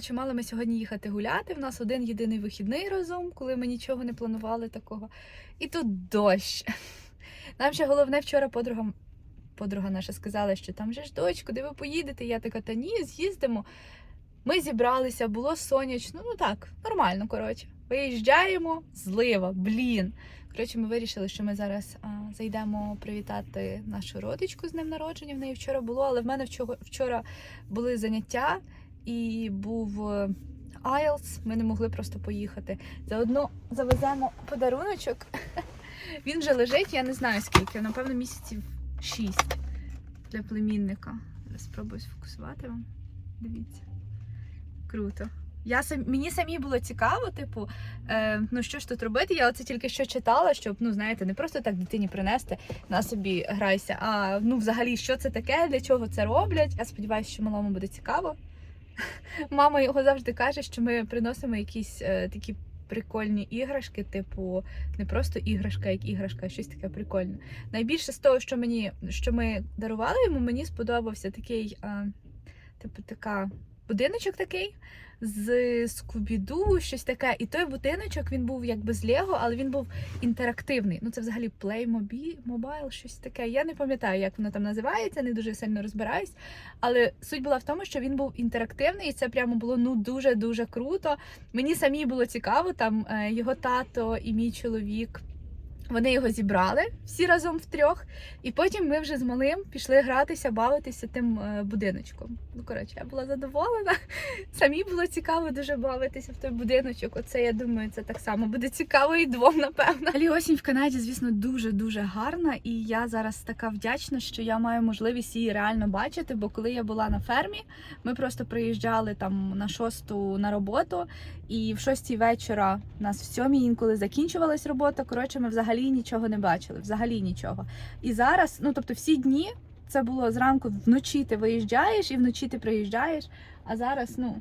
Чи мали ми сьогодні їхати гуляти? В нас один єдиний вихідний разом, коли ми нічого не планували такого. І тут дощ. Нам ще головне вчора подруга, подруга наша сказала, що там же ж дощ, куди ви поїдете? Я така, та ні, з'їздимо. Ми зібралися, було сонячно, ну так, нормально, коротше. Виїжджаємо, злива, блін. Коротше, ми вирішили, що ми зараз а, зайдемо привітати нашу родичку з днем народження. В неї вчора було, але в мене вчора, вчора були заняття і був е, IELTS, Ми не могли просто поїхати. Заодно завеземо подаруночок. Він вже лежить, я не знаю скільки, напевно, місяців 6 для племінника. Зараз спробую сфокусувати вам. Дивіться. Круто. Я сам, мені самі було цікаво, типу, е, ну що ж тут робити? Я оце тільки що читала, щоб, ну знаєте, не просто так дитині принести на собі грайся, а ну взагалі, що це таке, для чого це роблять. Я сподіваюся, що малому буде цікаво. Мама його завжди каже, що ми приносимо якісь е, такі прикольні іграшки, типу, не просто іграшка, як іграшка, а щось таке прикольне. Найбільше з того, що мені що ми дарували йому, мені сподобався такий, е, типу, така будиночок такий з Скубіду, щось таке. І той будиночок він був якби з Лего, але він був інтерактивний. Ну це взагалі Playmobil, щось таке. Я не пам'ятаю, як воно там називається, не дуже сильно розбираюсь. Але суть була в тому, що він був інтерактивний, і це прямо було ну дуже дуже круто. Мені самі було цікаво. Там е, його тато і мій чоловік. Вони його зібрали всі разом втрьох, і потім ми вже з малим пішли гратися, бавитися тим е, будиночком. Ну коротше, я була задоволена. Самі було цікаво дуже бавитися в той будиночок. Оце я думаю, це так само буде цікаво і двом, напевно. Але осінь в Канаді, звісно, дуже дуже гарна, і я зараз така вдячна, що я маю можливість її реально бачити. Бо коли я була на фермі, ми просто приїжджали там на шосту на роботу, і в шостій вечора у нас в сьомій інколи закінчувалась робота. Коротше, ми взагалі нічого не бачили, взагалі нічого. І зараз, ну тобто, всі дні це було зранку вночі ти виїжджаєш і вночі ти приїжджаєш. А зараз, ну.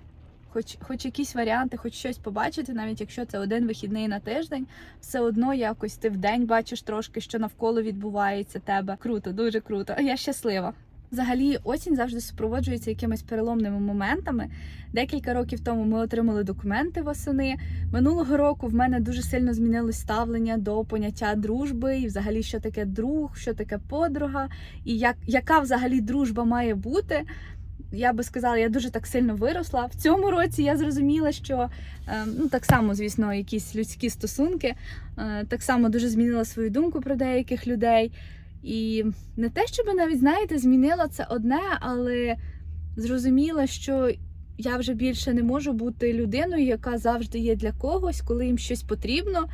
Хоч, хоч якісь варіанти, хоч щось побачити, навіть якщо це один вихідний на тиждень, все одно якось ти в день бачиш трошки, що навколо відбувається тебе. Круто, дуже круто. Я щаслива. Взагалі, осінь завжди супроводжується якимись переломними моментами. Декілька років тому ми отримали документи восени. Минулого року в мене дуже сильно змінилось ставлення до поняття дружби, і взагалі, що таке друг, що таке подруга, і як, яка взагалі дружба має бути. Я би сказала, я дуже так сильно виросла. В цьому році я зрозуміла, що е, ну так само, звісно, якісь людські стосунки, е, так само дуже змінила свою думку про деяких людей. І не те, щоб навіть, знаєте, змінила це одне, але зрозуміла, що я вже більше не можу бути людиною, яка завжди є для когось, коли їм щось потрібно.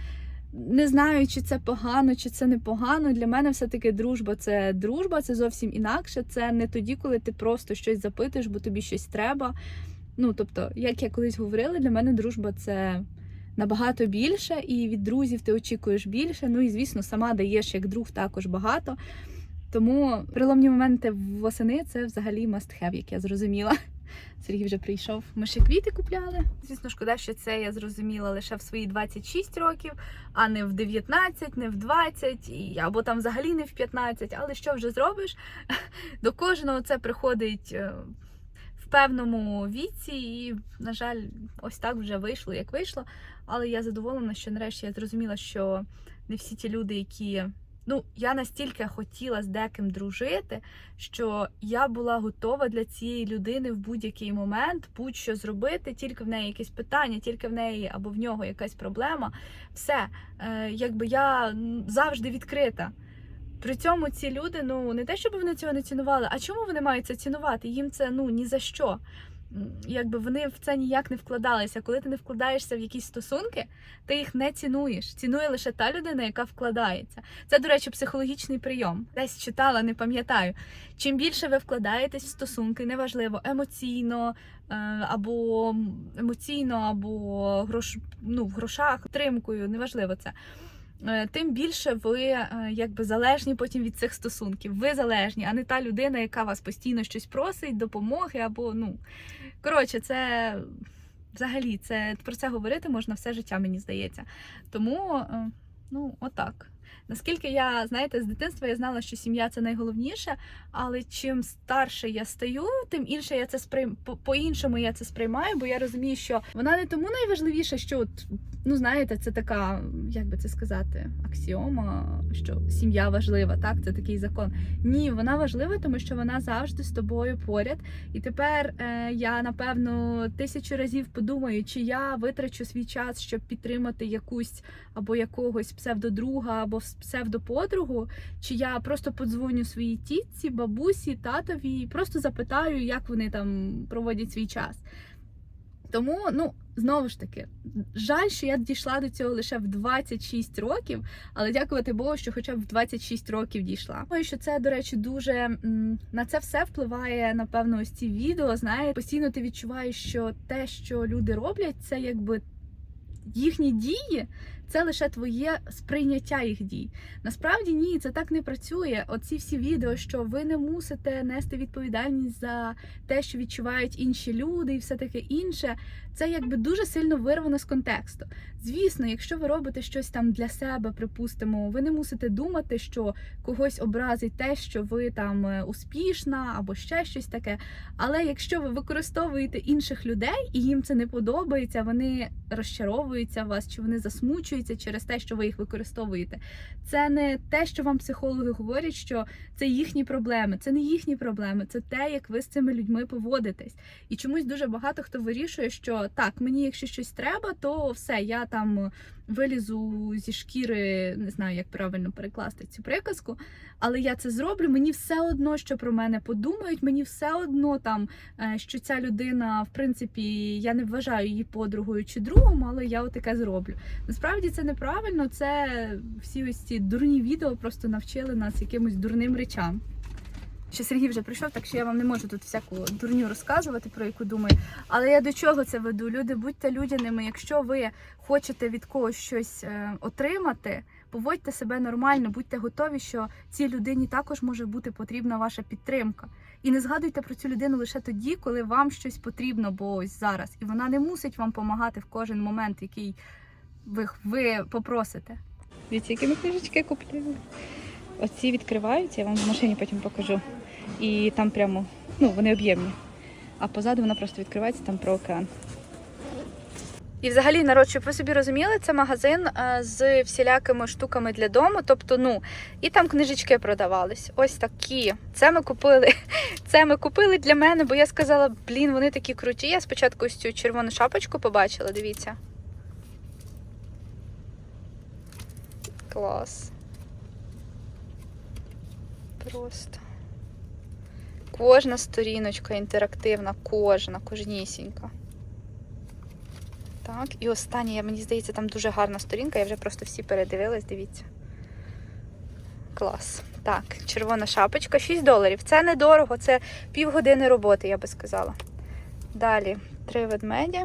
Не знаю, чи це погано, чи це непогано. Для мене все-таки дружба це дружба, це зовсім інакше. Це не тоді, коли ти просто щось запитуєш, бо тобі щось треба. Ну, тобто, як я колись говорила, для мене дружба це набагато більше, і від друзів ти очікуєш більше. Ну і звісно, сама даєш як друг також багато. Тому переломні моменти восени це взагалі must have, як я зрозуміла. Сергій вже прийшов. Ми ще квіти купляли. Звісно, шкода, що це я зрозуміла лише в свої 26 років, а не в 19, не в 20, або там взагалі не в 15. Але що вже зробиш? До кожного це приходить е, певному віці, і, на жаль, ось так вже вийшло, як вийшло. Але я задоволена, що нарешті я зрозуміла, що не всі ті люди, які. Ну, я настільки хотіла з деким дружити, що я була готова для цієї людини в будь-який момент будь-що зробити, тільки в неї якесь питання, тільки в неї або в нього якась проблема. Все, е, якби я завжди відкрита. При цьому ці люди, ну не те, щоб вони цього не цінували, а чому вони мають це цінувати? Їм це ну ні за що. Якби вони в це ніяк не вкладалися. Коли ти не вкладаєшся в якісь стосунки, ти їх не цінуєш. Цінує лише та людина, яка вкладається. Це, до речі, психологічний прийом. Десь читала, не пам'ятаю. Чим більше ви вкладаєтесь в стосунки, неважливо, емоційно е, або емоційно, або грош, ну, в грошах, тримкою, неважливо це. Е, Тим більше ви е, якби залежні потім від цих стосунків. Ви залежні, а не та людина, яка вас постійно щось просить, допомоги або ну коротше, це взагалі це про це говорити можна все життя, мені здається. Тому е, ну отак. Наскільки я, знаєте, з дитинства я знала, що сім'я це найголовніше, але чим старше я стаю, тим інше я це сприйм... по- по-іншому я це сприймаю, бо я розумію, що вона не тому найважливіша, що от, ну знаєте, це така, як би це сказати, аксіома, що сім'я важлива, так, це такий закон. Ні, вона важлива, тому що вона завжди з тобою поряд. І тепер е, я напевно тисячу разів подумаю, чи я витрачу свій час, щоб підтримати якусь або якогось псевдодруга, або псевдоподругу, чи я просто подзвоню своїй тітці, бабусі, татові, і просто запитаю, як вони там проводять свій час. Тому, ну, знову ж таки, жаль, що я дійшла до цього лише в 26 років, але дякувати Богу, що хоча б в 26 років дійшла. Думаю, що це, до речі, дуже на це все впливає, напевно, ось ці відео. Знаєте, постійно ти відчуваєш, що те, що люди роблять, це якби їхні дії. Це лише твоє сприйняття їх дій. Насправді ні, це так не працює. Оці всі відео, що ви не мусите нести відповідальність за те, що відчувають інші люди, і все таке інше. Це якби дуже сильно вирвано з контексту. Звісно, якщо ви робите щось там для себе, припустимо, ви не мусите думати, що когось образить те, що ви там е, успішна або ще щось таке. Але якщо ви використовуєте інших людей і їм це не подобається, вони розчаровуються вас, чи вони засмучуються через те, що ви їх використовуєте. Це не те, що вам психологи говорять, що це їхні проблеми. Це не їхні проблеми, це те, як ви з цими людьми поводитесь. І чомусь дуже багато хто вирішує, що так, мені якщо щось треба, то все, я там вилізу зі шкіри, не знаю, як правильно перекласти цю приказку, але я це зроблю. Мені все одно, що про мене подумають, мені все одно там, е, що ця людина, в принципі, я не вважаю її подругою чи другом, але я отаке зроблю. Насправді це неправильно. Це всі ось ці дурні відео просто навчили нас якимось дурним речам. Що Сергій вже прийшов, так що я вам не можу тут всяку дурню розказувати, про яку думаю. Але я до чого це веду? Люди, будьте людяними. Якщо ви хочете від когось щось е, отримати, поводьте себе нормально, будьте готові, що цій людині також може бути потрібна ваша підтримка. І не згадуйте про цю людину лише тоді, коли вам щось потрібно, бо ось зараз. І вона не мусить вам допомагати в кожен момент, який ви, ви попросите. Дивіться, які ми книжечки купили. Оці відкриваються, я вам в машині потім покажу. І там прямо, ну, вони об'ємні. А позаду вона просто відкривається там про океан. І взагалі, народ, щоб ви собі розуміли, це магазин е, з всілякими штуками для дому. Тобто, ну, і там книжечки продавались. Ось такі. Це ми купили. Це ми купили для мене, бо я сказала, блін, вони такі круті. Я спочатку ось цю червону шапочку побачила, дивіться. Клас. Просто. Кожна сторіночка інтерактивна, кожна, кожнісінька. Так, і остання, мені здається, там дуже гарна сторінка, я вже просто всі передивилась, дивіться. Клас. Так, червона шапочка, 6 доларів. Це недорого, це півгодини роботи, я би сказала. Далі три ведмеді.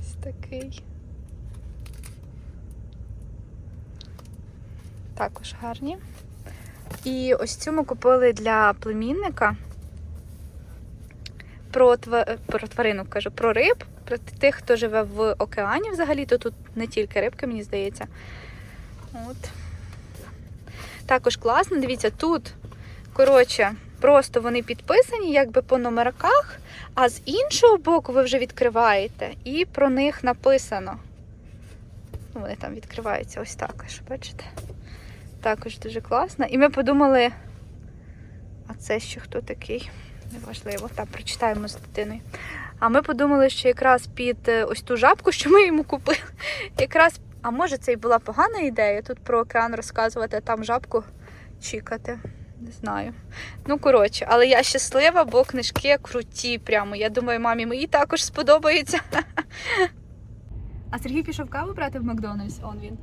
Ось такий. Також гарні. І ось цю ми купили для племінника про, про тварину кажу, про риб, про тих, хто живе в океані взагалі, то тут не тільки рибки, мені здається. От. Також класно, дивіться, тут, коротше, просто вони підписані якби по номерках, а з іншого боку ви вже відкриваєте, і про них написано. Ну, Вони там відкриваються ось так, аж, бачите? Також дуже класно. І ми подумали, а це ще хто такий? Неважливо, так, прочитаємо з дитиною. А ми подумали, що якраз під е, ось ту жабку, що ми йому купили, якраз, а може це і була погана ідея тут про океан розказувати, а там жабку чікати. Не знаю. Ну, коротше, але я щаслива, бо книжки круті прямо. Я думаю, мамі мої також сподобаються. А Сергій пішов каву брати в Макдональдс, он він.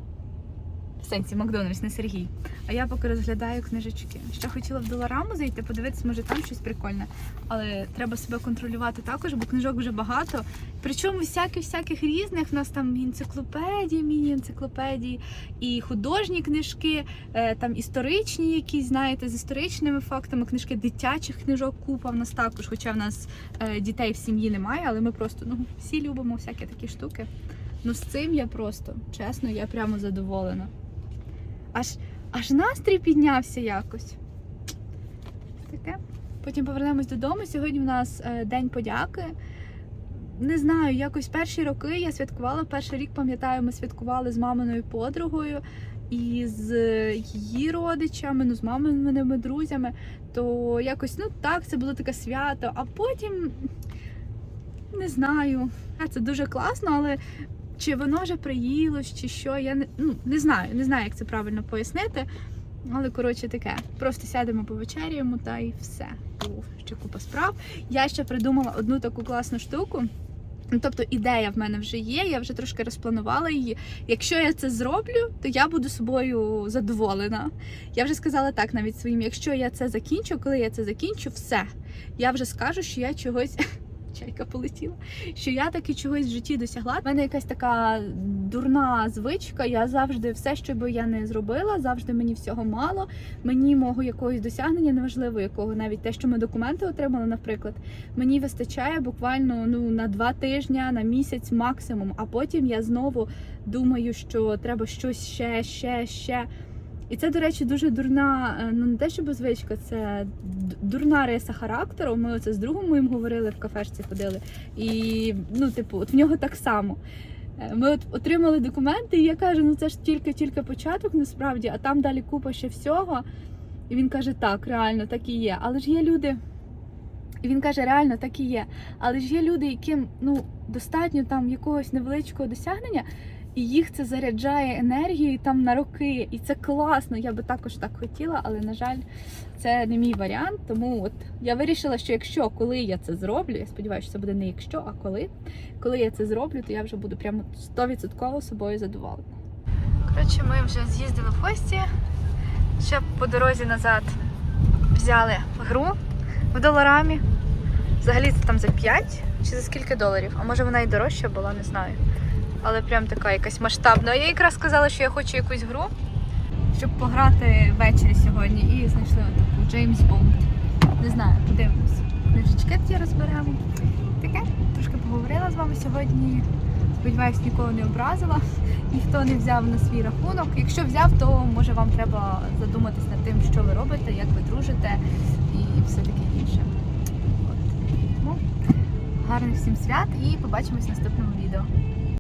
В сенсі Макдональдс, не Сергій. А я поки розглядаю книжечки. Ще хотіла в долараму зайти, подивитися, може там щось прикольне. Але треба себе контролювати також, бо книжок вже багато. Причому всяких всяких різних. У нас там енциклопедії, міні-енциклопедії, і художні книжки, е, там історичні якісь, знаєте, з історичними фактами, книжки дитячих книжок купа в нас також. Хоча в нас е, дітей в сім'ї немає, але ми просто ну, всі любимо всякі такі штуки. Ну з цим я просто, чесно, я прямо задоволена. Аж, аж настрій піднявся якось. Таке. Потім повернемось додому. Сьогодні в нас е, День подяки. Не знаю, якось перші роки я святкувала. Перший рік, пам'ятаю, ми святкували з маминою подругою і з її родичами, ну з маминими друзями. То якось, ну так, це було таке свято. А потім не знаю. Це дуже класно, але чи воно вже приїлось, чи що, я не, ну, не знаю, не знаю, як це правильно пояснити. Але коротше таке. Просто сядемо повечеряємо та й все. Бо ще купа справ. Я ще придумала одну таку класну штуку. Ну, тобто ідея в мене вже є, я вже трошки розпланувала її. Якщо я це зроблю, то я буду собою задоволена. Я вже сказала так навіть своїм, якщо я це закінчу, коли я це закінчу, все. Я вже скажу, що я чогось. Чайка полетіла, що я таки чогось в житті досягла. У мене якась така дурна звичка. Я завжди все, що би я не зробила, завжди мені всього мало. Мені мого якогось досягнення, неважливо якого, навіть те, що ми документи отримали, наприклад, мені вистачає буквально ну на два тижні, на місяць максимум. А потім я знову думаю, що треба щось ще, ще, ще. І це, до речі, дуже дурна, е, ну не те, щоб звичка, це дурна риса характеру. Ми оце з другом моїм говорили в кафешці, ходили. І ну, типу, от в нього так само. Е, Ми от отримали документи, і я кажу, ну це ж тільки-тільки початок насправді, а там далі купа ще всього. І він каже, так, реально, так і є. Але ж є люди. І він каже, реально так і є. Але ж є люди, яким ну достатньо там якогось невеличкого досягнення, і їх це заряджає енергією там на роки. І це класно. Я би також так хотіла, але на жаль, це не мій варіант. Тому от я вирішила, що якщо коли я це зроблю, я сподіваюся, що це буде не якщо, а коли. Коли я це зроблю, то я вже буду прямо 100% собою задоволена. Коротше, ми вже з'їздили в гості. Ще по дорозі назад взяли гру в доларамі. Взагалі це там за 5 чи за скільки доларів? А може вона і дорожча була, не знаю. Але прям така якась масштабна. Я якраз сказала, що я хочу якусь гру, щоб пограти ввечері сьогодні. І знайшли таку Джеймс Бонд. Не знаю, подивимось. Книжечки тоді розберемо. Таке, трошки поговорила з вами сьогодні. Сподіваюсь, нікого не образила, ніхто не взяв на свій рахунок. Якщо взяв, то може вам треба задуматись над тим, що ви робите, як ви дружите і все таке інше. От. Тому гарних всім свят і побачимось в наступному відео.